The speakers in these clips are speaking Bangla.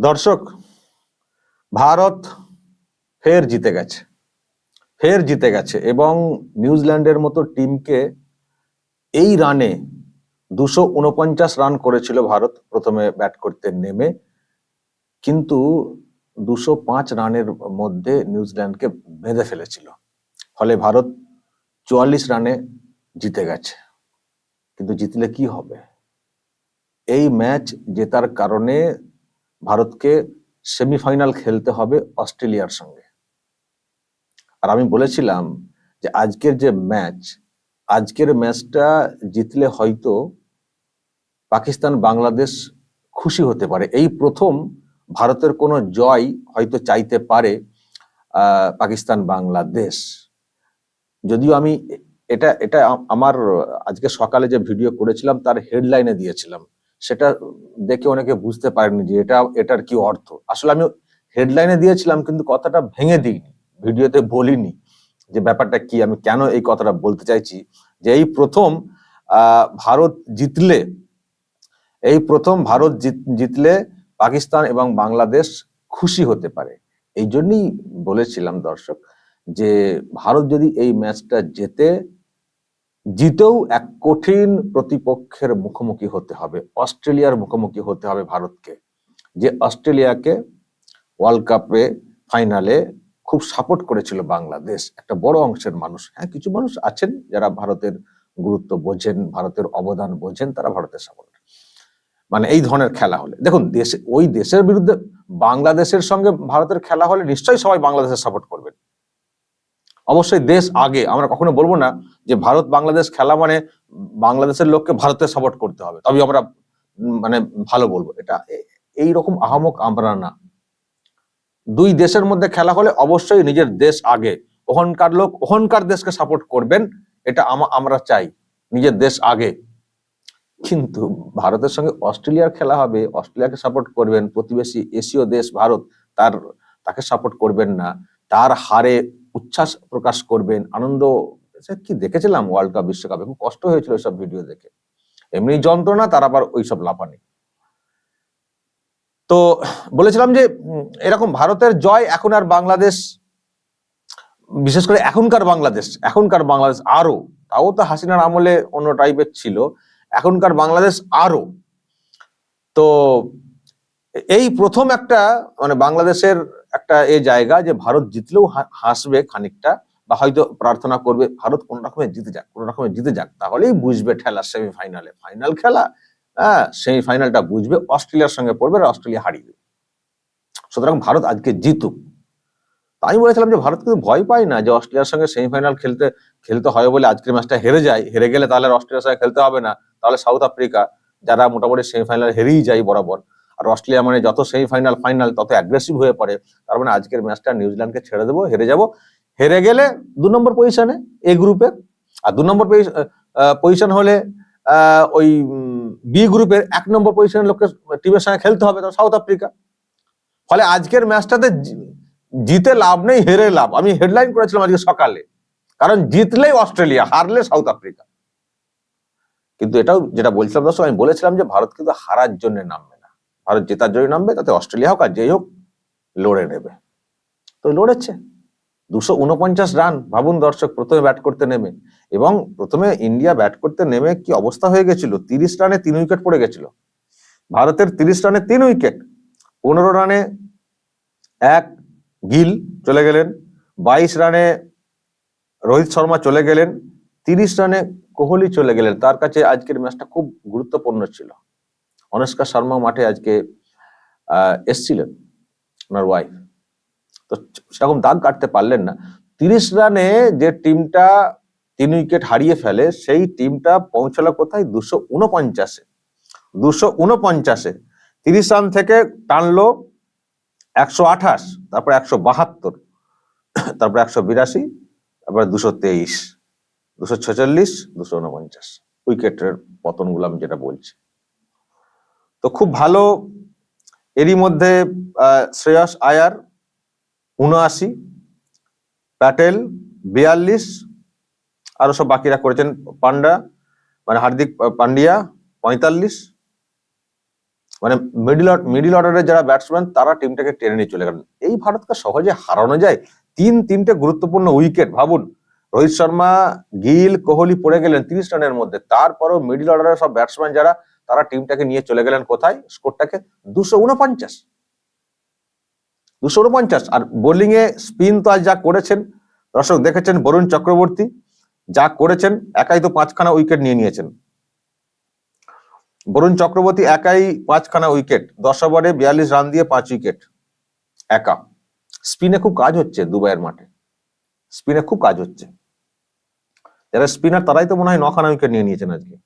দর্শক, ভারত ফের জিতে গেছে, ফের জিতে গেছে এবং নিউজিল্যান্ডের মতো টিমকে এই রানে দুশো উনপঞ্চাশ রান করেছিল ভারত, প্রথমে ব্যাট করতে নেমে। কিন্তু দুশো পাঁচ রানের মধ্যে নিউজিল্যান্ডকে বেঁধে ফেলেছিল। ফলে ভারত চুয়াল্লিশ রানে জিতে গেছে। কিন্তু জিতলে কি হবে? এই ম্যাচ জেতার কারণে ভারতকে সেমিফাইনাল খেলতে হবে অস্ট্রেলিয়ার সঙ্গে। আর আমি বলেছিলাম যে আজকের যে ম্যাচ আজকের ম্যাচটা জিতলে হয়তো পাকিস্তান বাংলাদেশ খুশি হতে পারে। এই প্রথম ভারতের কোনো জয় হয়তো চাইতে পারে পাকিস্তান বাংলাদেশ। যদিও আমি এটা এটা আমার আজকে সকালে যে ভিডিও করেছিলাম, তার হেডলাইনে দিয়েছিলাম। সেটা দেখে অনেকে বুঝতে পারেনি যে এটা, এটার কি অর্থ। আসলে আমি হেডলাইনে দিয়েছিলাম, কিন্তু কথাটা ভেঙে দিইনি, ভিডিওতে বলিনি যে ব্যাপারটা কি, আমি কেন এই কথাটা বলতে চাইছি যে এই প্রথম ভারত জিতলে, এই প্রথম ভারত জিত- জিতলে পাকিস্তান এবং বাংলাদেশ খুশি হতে পারে। এই জন্যই বলেছিলাম দর্শক যে ভারত যদি এই ম্যাচটা জেতে জিতেও এক কঠিন প্রতিপক্ষের মুখোমুখি হতে হবে, অস্ট্রেলিয়ার মুখোমুখি হতে হবে ভারতকে, যে অস্ট্রেলিয়াকে ওয়ার্ল্ড কাপে ফাইনালে খুব সাপোর্ট করেছিল বাংলাদেশ, একটা বড় অংশের মানুষ। হ্যাঁ কিছু মানুষ আছেন যারা ভারতের গুরুত্ব বোঝেন, ভারতের অবদান বোঝেন, তারা ভারতের সাপোর্ট মানে এই ধরনের খেলা হলে। দেখুন, দেশে, ওই দেশের বিরুদ্ধে বাংলাদেশের সঙ্গে ভারতের খেলা হলে নিশ্চয়ই সবাই বাংলাদেশের সাপোর্ট করবেন। অবশ্যই দেশ আগে। আমরা কখনো বলব না যে ভারত, বাংলাদেশ খেলা মানে বাংলাদেশের লোককে ভারতের সাপোর্ট করতে হবে। তবে আমরা মানে ভালো বলব। এটা এই রকম আহামক আমরা না। দুই দেশের মধ্যে খেলা হলে অবশ্যই নিজের দেশ আগে। ওখানকার লোক ওখানকার দেশকে সাপোর্ট করবেন, এটা আমা- আমরা চাই। নিজের দেশ আগে। কিন্তু ভারতের সঙ্গে অস্ট্রেলিয়ার খেলা হবে, অস্ট্রেলিয়াকে সাপোর্ট করবেন, প্রতিবেশী এশীয় দেশ ভারত, তার, তাকে সাপোর্ট করবেন না। তার হারে উচ্ছ্বাস প্রকাশ করবেন, আনন্দ কি দেখেছিলাম ওয়ার্ল্ড কাপ বিশ্বকাপে? খুব কষ্ট হয়েছিল সব ভিডিও দেখে। এমনি যন্ত্রণা, তার আবার ওইসব লাফানি। তো বলেছিলাম যে এরকম ভারতের জয় এখন আর বাংলাদেশ, বিশেষ করে এখনকার বাংলাদেশ এখনকার বাংলাদেশ আরও তাও তো হাসিনার আমলে অন্য টাইপের ছিল, এখনকার বাংলাদেশ আরও তো এই প্রথম একটা মানে বাংলাদেশের একটা এ জায়গা যে ভারত জিতলেও হাসবে খানিকটা বা হয়তো প্রার্থনা করবে, ভারত কোন রকমের জিতে যাক, কোন রকমের জিতে যাক, তাহলেই বুঝবে ঠেলা সেমিফাইনালে ফাইনাল খেলা হ্যাঁ সেমিফাইনালটা বুঝবে, অস্ট্রেলিয়ার সঙ্গে পড়বে আর অস্ট্রেলিয়া হারিয়ে সুতরাং ভারত আজকে জিতুক। আমি বলেছিলাম যে ভারত কিন্তু ভয় পায় না যে অস্ট্রেলিয়ার সঙ্গে সেমিফাইনাল খেলতে খেলতে হয় বলে আজকের ম্যাচটা হেরে যায়। হেরে গেলে তাহলে অস্ট্রেলিয়ার সঙ্গে খেলতে হবে না। তাহলে সাউথ আফ্রিকা যারা মোটামুটি সেমিফাইনাল হেরেই যায় বরাবর আর অস্ট্রেলিয়া মানে যত সেমিফাইনাল ফাইনাল ফাইনাল তত অ্যাগ্রেসিভ হয়ে পড়ে, তার মানে আজকের ম্যাচটা নিউজিল্যান্ডকে ছেড়ে দেবো, হেরে যাব। হেরে গেলে দু নম্বর পজিশনে এ গ্রুপে আর দু নম্বর পজিশন হলে ওই বি গ্রুপের এক নম্বর পজিশনের লোককে টিমের সঙ্গে খেলতে হবে সাউথ আফ্রিকা ফলে আজকের ম্যাচটাতে জিতে লাভ নেই, হেরে লাভ। আমি হেডলাইন করেছিলাম আজকে সকালে। কারণ জিতলেই অস্ট্রেলিয়া, হারলে সাউথ আফ্রিকা কিন্তু এটাও যেটা বলছিলাম দর্শক, আমি বলেছিলাম যে ভারত কিন্তু হারার জন্য নামবে। ভারত জেতার জন্য নামবে, তাতে অস্ট্রেলিয়া হোক আর যেই হোক, লড়ে নেবে। তো লড়েছে। দুশো উনপঞ্চাশ রান, ভাবুন দর্শক, প্রথমে ব্যাট করতে নেমে। এবং প্রথমে ইন্ডিয়া ব্যাট করতে নেমে কি অবস্থা হয়ে গেছিল? তিরিশ রানে তিন উইকেট পড়ে গেছিল। ভারতের তিরিশ রানে তিন উইকেট, পনেরো রানে এক গিল চলে গেলেন, বাইশ রানে রোহিত শর্মা চলে গেলেন, তিরিশ রানে কোহলি চলে গেলেন। তার কাছে আজকের ম্যাচটা খুব গুরুত্বপূর্ণ ছিল। অনুষ্কা শর্মা মাঠে আজকে এসছিলেন ওনার ওয়াইফ তো সেরকম দাগ কাটতে পারলেন না। তিরিশ রানে যে টিমটা তিন উইকেট হারিয়ে ফেলে, সেই টিমটা পৌঁছালো কোথায়? দুশো উনপঞ্চাশে দুশো উনপঞ্চাশে তিরিশ রান থেকে টানলো একশো আঠাশ, তারপর একশো বাহাত্তর, তারপর একশো বিরাশি, তারপর দুশো তেইশ, দুশো ছেচল্লিশ, দুশো উনপঞ্চাশ উইকেটের পতনগুলো আমি যেটা বলছি। তো খুব ভালো এরই মধ্যে শ্রেয়স আয়ার উনআশি, প্যাটেল বিয়াল্লিশ, আরও সব বাকিরা করেছেন, পান্ডা মানে হার্দিক পান্ডিয়া পঁয়তাল্লিশ। মানে মিডিল মিডিল অর্ডারের যারা ব্যাটসম্যান তারা টিমটাকে টেনে নিয়ে চলে গেলেন। এই ভারতকে সহজে হারানো যায়? তিন, তিনটে গুরুত্বপূর্ণ উইকেট ভাবুন। রোহিত শর্মা, গিল, কোহলি পড়ে গেলেন তিরিশ রানের মধ্যে। তারপরও মিডিল অর্ডারের সব ব্যাটসম্যান যারা তারা টিমটাকে নিয়ে চলে গেলেন কোথায়? স্কোরটাকে দুশো উনপঞ্চাশ। দুশো উনপঞ্চাশ। আর বোলিং এ স্পিন তো আজ যা করেছেন, দর্শক দেখেছেন বরুণ চক্রবর্তী, যা করেছেন, একাই তো পাঁচখানা উইকেট নিয়ে নিয়েছেন। বরুণ চক্রবর্তী একাই পাঁচখানা উইকেট দশ ওভারে বিয়াল্লিশ রান দিয়ে পাঁচ উইকেট একা। স্পিনে খুব কাজ হচ্ছে দুবাইয়ের মাঠে। স্পিনে খুব কাজ হচ্ছে। যারা স্পিনার তারাই তো মনে হয় নখানা উইকেট নিয়ে নিয়েছেন আজকে।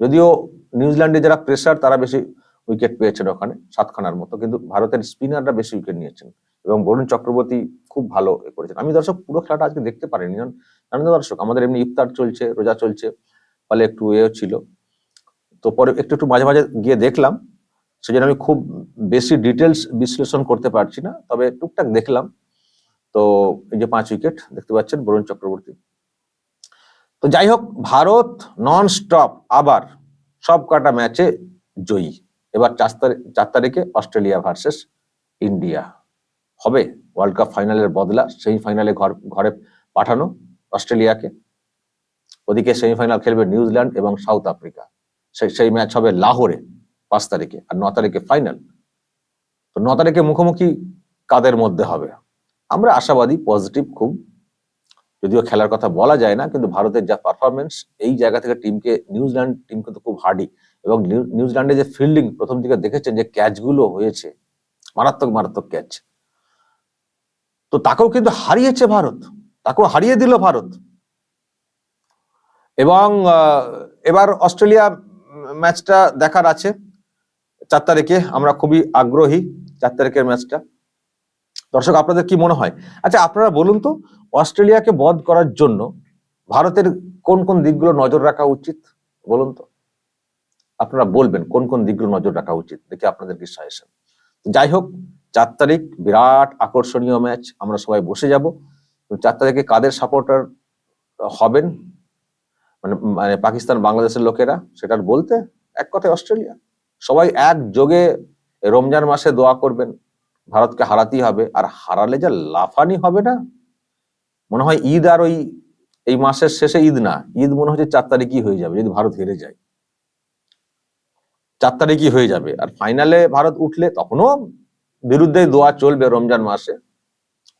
যদিও নিউজিল্যান্ডে যারা প্রেসার তারা বেশি উইকেট পেয়েছেন ওখানে, সাতখানার মতো। কিন্তু ভারতের স্পিনাররা বেশি উইকেট নিয়েছেন। এবং বরুণ চক্রবর্তী খুব ভালো এ করেছেন। আমি দর্শক, পুরো খেলাটা আজকে দেখতে পারিনি। জানেন দর্শক, আমাদের এমনি ইফতার চলছে, রোজা চলছে, ফলে একটু এও ছিল। তো পরে একটু একটু মাঝে মাঝে গিয়ে দেখলাম, সেজন্য আমি খুব বেশি ডিটেলস বিশ্লেষণ করতে পারছি না। তবে টুকটাক দেখলাম। তো এই যে পাঁচ উইকেট দেখতে পাচ্ছেন বরুণ চক্রবর্তী। তো যাই হোক ভারত নন স্টপ আবার সব কটা ম্যাচে জয়ী। এবার চার তারিখ চার তারিখে অস্ট্রেলিয়া ভার্সেস ইন্ডিয়া। হবে ওয়ার্ল্ড কাপ ফাইনালের বদলা সেই ফাইনালে ঘর, ঘরে পাঠানো অস্ট্রেলিয়াকে। ওদিকে সেমিফাইনাল খেলবে নিউজিল্যান্ড এবং সাউথ আফ্রিকা। সেই সেই ম্যাচ হবে লাহোরে পাঁচ তারিখে আর ন তারিখে ফাইনাল তো ন তারিখে মুখোমুখি কাদের মধ্যে হবে? আমরা আশাবাদী পজিটিভ খুব যদিও খেলার কথা বলা যায় না, কিন্তু ভারতের যা পারফরমেন্স এই জায়গা থেকে টিমকে নিউজিল্যান্ড টিম কিন্তু খুব হার্ডি এবং নিউ- নিউজিল্যান্ডে যে ফিল্ডিং প্রথম দিকে দেখেছেন যে ক্যাচগুলো হয়েছে, মারাত্মক মারাত্মক ক্যাচ তো তাকেও কিন্তু হারিয়েছে ভারত, তাকেও হারিয়ে দিল ভারত। এবং এবার অস্ট্রেলিয়া ম্যাচটা দেখার আছে, চার তারিখে, আমরা খুবই আগ্রহী চার তারিখের ম্যাচটা দর্শক, আপনাদের কি মনে হয়? আচ্ছা আপনারা বলুন তো, অস্ট্রেলিয়াকে বধ করার জন্য ভারতের কোন কোন দিকগুলো নজর রাখা উচিত? বলুন তো। আপনারা বলবেন, কোন কোন দিকগুলো নজর রাখা উচিত? দেখি আপনাদের কি সাজেশন। যাই হোক, চার তারিখ বিরাট আকর্ষণীয় ম্যাচ, আমরা সবাই বসে যাব। চার তারিখে কাদের সাপোর্টার হবেন? মানে মানে পাকিস্তান, বাংলাদেশের লোকেরা সেটা আর বলতে এক কথায় অস্ট্রেলিয়া। সবাই একযোগে রমজান মাসে দোয়া করবেন। ভারতকে হারাতেই হবে। আর হারালে যা লাফানি হবে না, মনে হয় ঈদ আর ওই, এই মাসের শেষে ঈদ না। ঈদ মনে হচ্ছে চার তারিখই হয়ে যাবে, যদি ভারত হেরে যায়। চার তারিখই হয়ে যাবে। আর ফাইনালে ভারত উঠলে তখনও বিরুদ্ধে দোয়া চলবে রমজান মাসে,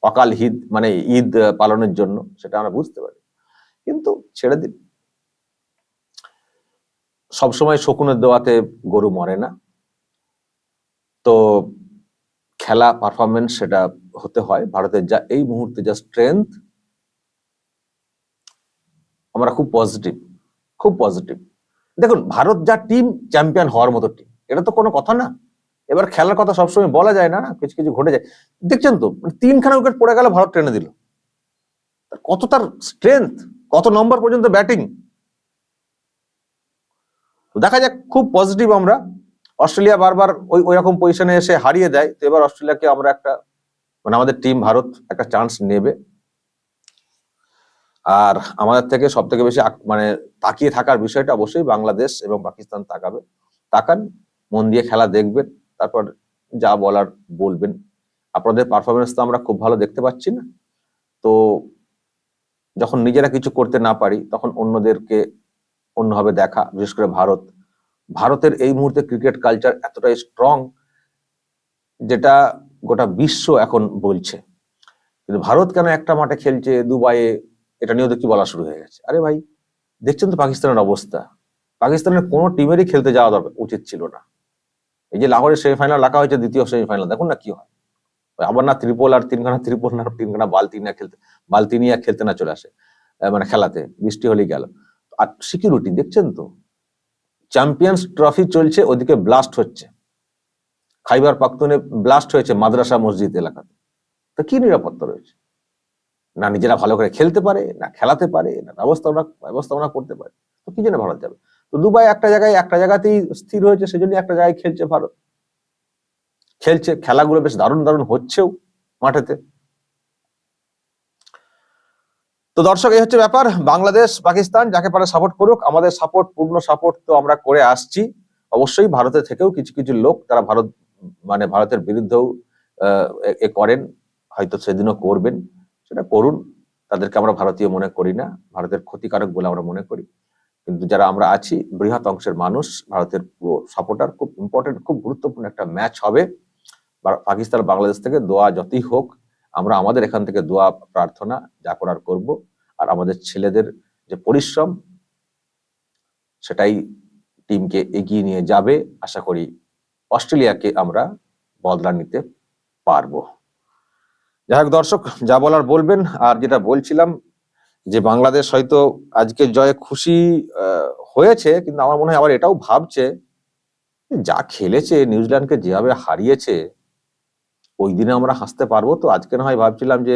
অকাল ঈদ মানে ঈদ পালনের জন্য, সেটা আমরা বুঝতে পারি। কিন্তু ছেড়ে দিন। সবসময় শকুনের দোয়াতে গরু মরে না। তো খেলা পারফরমেন্স সেটা হতে হয় ভারতের। যা এই মুহূর্তে যা স্ট্রেংথ আমরা খুব পজিটিভ খুব পজিটিভ দেখুন, ভারত যা টিম চ্যাম্পিয়ন হওয়ার মতো টিম এটা তো কোনো কথা না। এবার খেলার কথা সবসময় বলা যায় না কিছু কিছু ঘটে যায়। দেখছেন তো মানে তিনখানা উইকেট পড়ে গেল, ভারত ট্রেনে দিল। কত তার স্ট্রেংথ কত নম্বর পর্যন্ত ব্যাটিং দেখা যাক, খুব পজিটিভ আমরা। অস্ট্রেলিয়া বারবার ওই ওই রকম পজিশনে এসে হারিয়ে দেয়। তো এবার অস্ট্রেলিয়াকে আমরা একটা মানে আমাদের টিম ভারত একটা চান্স নেবে। আর আমাদের থেকে সব থেকে বেশি মানে তাকিয়ে থাকার বিষয়টা অবশ্যই বাংলাদেশ এবং পাকিস্তান তাকাবে। তাকান, মন দিয়ে খেলা দেখবেন, তারপর যা বলার বলবেন। আপনাদের পারফরমেন্স তো আমরা খুব ভালো দেখতে পাচ্ছি না। তো যখন নিজেরা কিছু করতে না পারি, তখন অন্যদেরকে অন্যভাবে দেখা, বিশেষ করে ভারত। ভারতের এই মুহূর্তে ক্রিকেট কালচার এতটাই স্ট্রং যেটা গোটা বিশ্ব এখন বলছে। কিন্তু ভারত কেন একটা মাঠে খেলছে দুবাইয়ে, এটা নিয়েও দেখি বলা শুরু হয়ে গেছে? আরে ভাই, দেখছেন তো পাকিস্তানের অবস্থা। পাকিস্তানের কোনো টিমেরই খেলতে যাওয়া দরকার উচিত ছিল না। এই যে লাহোরের সেমিফাইনাল রাখা হয়েছে দ্বিতীয় সেমিফাইনাল দেখুন না কি হয়। আবার না ত্রিপল আর তিনখানা ত্রিপল না, তিনখানা বালতি না খেলতে, বালতি নিয়ে খেলতে না চলে আসে। মানে খেলাতে, বৃষ্টি হলেই গেল। আর সিকিউরিটি দেখছেন তো? চ্যাম্পিয়ন্স ট্রফি চলছে, ওদিকে ব্লাস্ট হচ্ছে। খাইবার পাখতুনে ব্লাস্ট হয়েছে মাদ্রাসা মসজিদ এলাকাতে। তো কি নিরাপত্তা রয়েছে? না নিজেরা ভালো করে খেলতে পারে, না খেলাতে পারে, না ব্যবস্থাপনা ব্যবস্থাপনা করতে পারে। তো কি জন্য ভারত যাবে? তো দুবাই একটা জায়গায়, একটা জায়গাতেই স্থির হয়েছে সেজন্য একটা জায়গায় খেলছে ভারত। খেলছে, খেলাগুলো বেশ দারুণ দারুণ হচ্ছেও মাঠেতে। তো দর্শক, এই হচ্ছে ব্যাপার। বাংলাদেশ, পাকিস্তান যাকে পারে সাপোর্ট করুক, আমাদের সাপোর্ট পূর্ণ সাপোর্ট তো আমরা করে আসছি। অবশ্যই ভারতে থেকেও কিছু কিছু লোক তারা ভারত মানে ভারতের বিরুদ্ধেও এ- করেন, হয়তো সেদিনও করবেন। সেটা করুন। তাদেরকে আমরা ভারতীয় মনে করি না। ভারতের ক্ষতিকারক বলে আমরা মনে করি। কিন্তু যারা আমরা আছি, বৃহৎ অংশের মানুষ, ভারতের পুরো সাপোর্টার খুব ইম্পর্টেন্ট খুব গুরুত্বপূর্ণ একটা ম্যাচ হবে। পাকিস্তান, বাংলাদেশ থেকে দোয়া যতই হোক, আমরা আমাদের এখান থেকে দোয়া প্রার্থনা, যা করার করব। আর আমাদের ছেলেদের যে পরিশ্রম, সেটাই টিমকে এগিয়ে নিয়ে যাবে। আশা করি অস্ট্রেলিয়াকে আমরা বদলা নিতে পারব। যাই হোক দর্শক, যা বলার বলবেন। আর যেটা বলছিলাম যে বাংলাদেশ হয়তো আজকে জয়ে খুশি হয়েছে, কিন্তু আমার মনে হয় আবার এটাও ভাবছে, যা খেলেছে, নিউজিল্যান্ডকে যেভাবে হারিয়েছে, ওই দিনে আমরা হাসতে পারব। তো আজকে না হয় ভাবছিলাম যে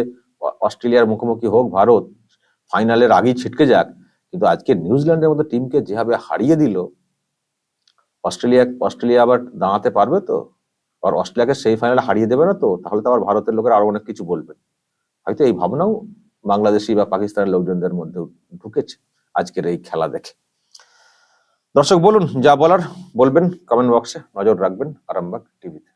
অস্ট্রেলিয়ার মুখোমুখি হোক ভারত ফাইনালের আগেই ছিটকে যাক, কিন্তু আজকে নিউজিল্যান্ডের মতো টিমকে যেভাবে হারিয়ে দিল, অস্ট্রেলিয়া অস্ট্রেলিয়া আবার দাঁড়াতে পারবে তো? আর অস্ট্রেলিয়াকে সেই ফাইনালে হারিয়ে দেবে না তো? তাহলে তো আবার ভারতের লোকেরা আরও অনেক কিছু বলবে। হয়তো এই ভাবনাও বাংলাদেশি বা পাকিস্তানের লোকজনদের মধ্যে ঢুকেছে আজকের এই খেলা দেখে। দর্শক, বলুন যা বলার, বলবেন কমেন্ট বক্সে নজর রাখবেন আরামবাগ টিভিতে